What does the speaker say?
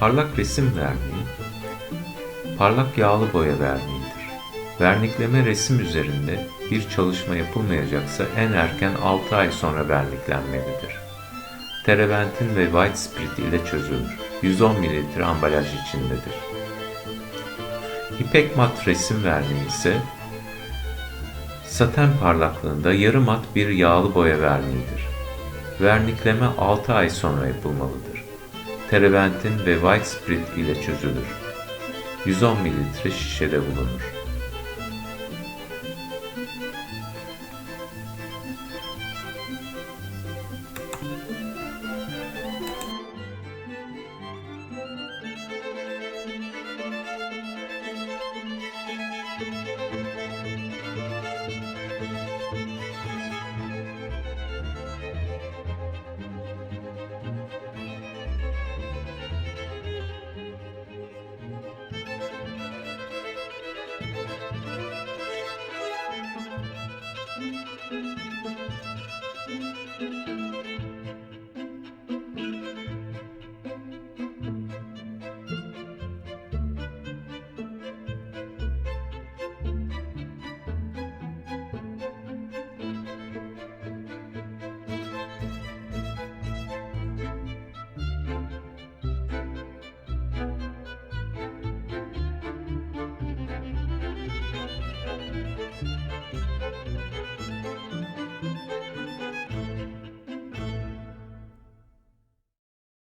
Parlak resim verniği, parlak yağlı boya verniğidir. Vernikleme resim üzerinde bir çalışma yapılmayacaksa en erken 6 ay sonra verniklenmelidir. Terebentin ve white spirit ile çözülür. 110 ml ambalaj içindedir. İpek mat resim verniği ise saten parlaklığında yarı mat bir yağlı boya verniğidir. Vernikleme 6 ay sonra yapılmalıdır. Terebentin ve white spirit ile çözülür. 110 ml şişede bulunur.